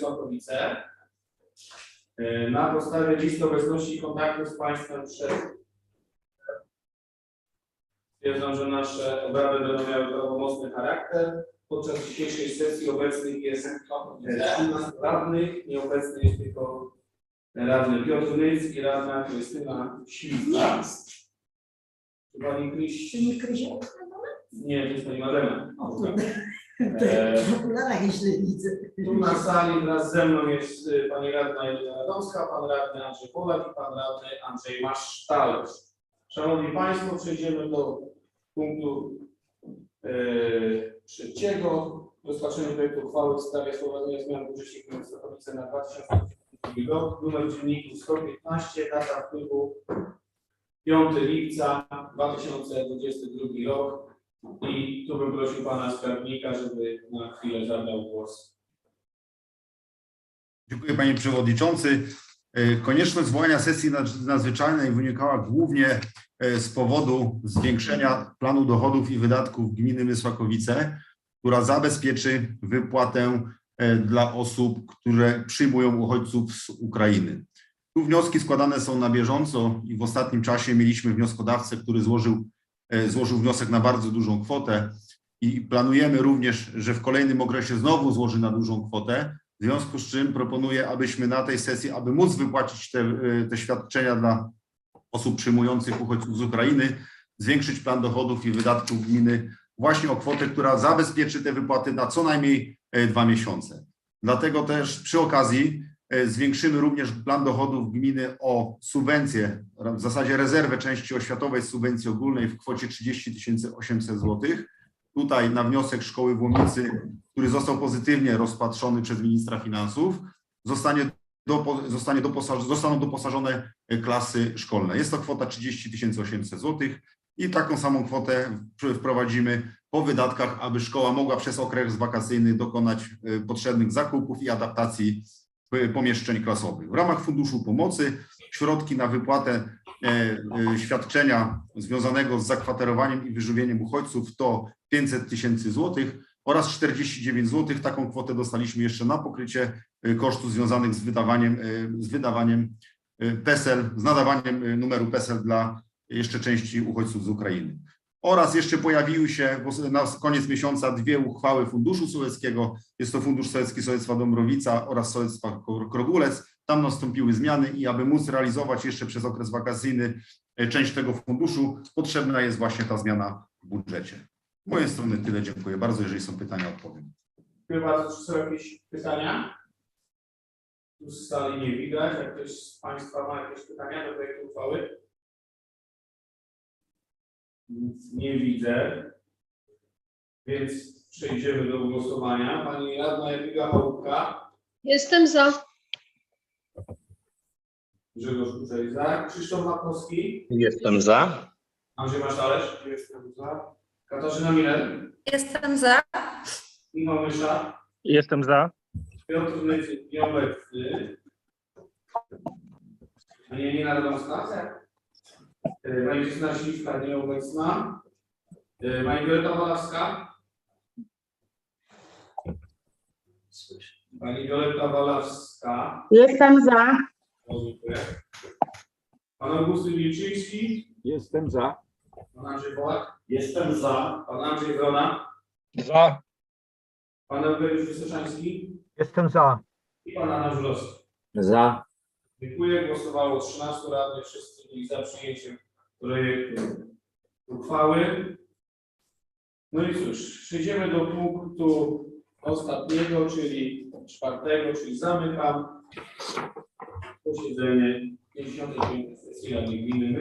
Słakowice. E, Na podstawie listy obecności i kontaktów z Państwem przed Stwierdzam, że nasze obrady będą miały prawomocny charakter. Podczas dzisiejszej sesji obecnych jest e, 13 radnych, nieobecny jest tylko radny Piotr Nyc i radna Krystyna Śliwka. Czy Pani Kryś... Czy nie? Nie, to jest Pani Madena. O, E, W okularach źle widzę. Tu na sali wraz ze mną jest y, pani radna Jelena Radomska, pan radny Andrzej Polak i pan radny Andrzej Masztalerz. Szanowni Państwo, przejdziemy do punktu e, trzeciego. Rozpatrzenie projektu uchwały w sprawie wprowadzenia zmian w budżecie gminy Sokowice na 2022 rok. Numer dzienniku 115, data wpływu 5 lipca 2022 rok. I tu bym prosił pana skarbnika, żeby na chwilę zabrał głos. Dziękuję panie przewodniczący. E, Konieczność zwołania sesji nad- nadzwyczajnej wynikała głównie e, z powodu zwiększenia planu dochodów i wydatków gminy Mysłakowice, która zabezpieczy wypłatę e, dla osób, które przyjmują uchodźców z Ukrainy. Tu wnioski składane są na bieżąco i w ostatnim czasie mieliśmy wnioskodawcę, który złożył, złożył wniosek na bardzo dużą kwotę i planujemy również, że w kolejnym okresie znowu złoży na dużą kwotę. W związku z czym proponuję, abyśmy na tej sesji, aby móc wypłacić te, y, te świadczenia dla osób przyjmujących uchodźców z Ukrainy, zwiększyć plan dochodów i wydatków gminy właśnie o kwotę, która zabezpieczy te wypłaty na co najmniej e, dwa miesiące. Dlatego też przy okazji e, zwiększymy również plan dochodów gminy o subwencję, w zasadzie rezerwę części oświatowej subwencji ogólnej w kwocie 30 800 złotych. Tutaj na wniosek szkoły w Łomicy który został pozytywnie rozpatrzony przez ministra finansów, zostanie, dopo, zostanie doposaż, zostaną doposażone e, klasy szkolne. Jest to kwota 30 800 zł i taką samą kwotę wprowadzimy po wydatkach, aby szkoła mogła przez okres wakacyjny dokonać e, potrzebnych zakupów i adaptacji e, pomieszczeń klasowych. W ramach Funduszu Pomocy środki na wypłatę e, e, świadczenia związanego z zakwaterowaniem i wyżywieniem uchodźców to 500 tysięcy złotych oraz 49 zł. Taką kwotę dostaliśmy jeszcze na pokrycie kosztów związanych z wydawaniem, z wydawaniem PESEL, z nadawaniem numeru PESEL dla jeszcze części uchodźców z Ukrainy. Oraz jeszcze pojawiły się na koniec miesiąca dwie uchwały Funduszu Sołeckiego. Jest to Fundusz Sołecki Sołectwa Dąbrowica oraz Sołectwa Krogulec. Tam nastąpiły zmiany i aby móc realizować jeszcze przez okres wakacyjny y, część tego funduszu, potrzebna jest właśnie ta zmiana w budżecie. Z mojej strony tyle. Dziękuję bardzo. Jeżeli są pytania, odpowiem. Dziękuję bardzo. Czy są jakieś pytania? Tu z sali nie widać. Jak ktoś z Państwa ma jakieś pytania do projektu uchwały? Nic nie widzę. Więc przejdziemy do głosowania. Pani radna Jadwiga Chałupka, Jestem za. Grzegorz Kuczej za, Krzysztof Makowski, Jestem za. Andrzej Masztalerz, jestem za, Katarzyna Miller, Jestem za. Michał Mysza, Jestem za. Piotr Nycyk nieobecny. Pani Janina Radomska? E, Pani Krystyna Śliwka nieobecna. E, Pani Wioleta Walawska? Pani Wioleta Walawska. Jestem za. Dziękuję. Pan Augustyn Wilczyński. Jestem za. Pan Andrzej Polak. Jestem za. Pan Andrzej Wrona. Za. Pan Eugeniusz Wysoczański. Jestem za. I pan Anna Żurowski. Za. Dziękuję. Głosowało 13 radnych. Wszyscy byli za przyjęciem projektu uchwały. No i cóż, przejdziemy do punktu ostatniego, czyli czwartego, czyli zamykam posiedzenie 59 sesji Rady Gminy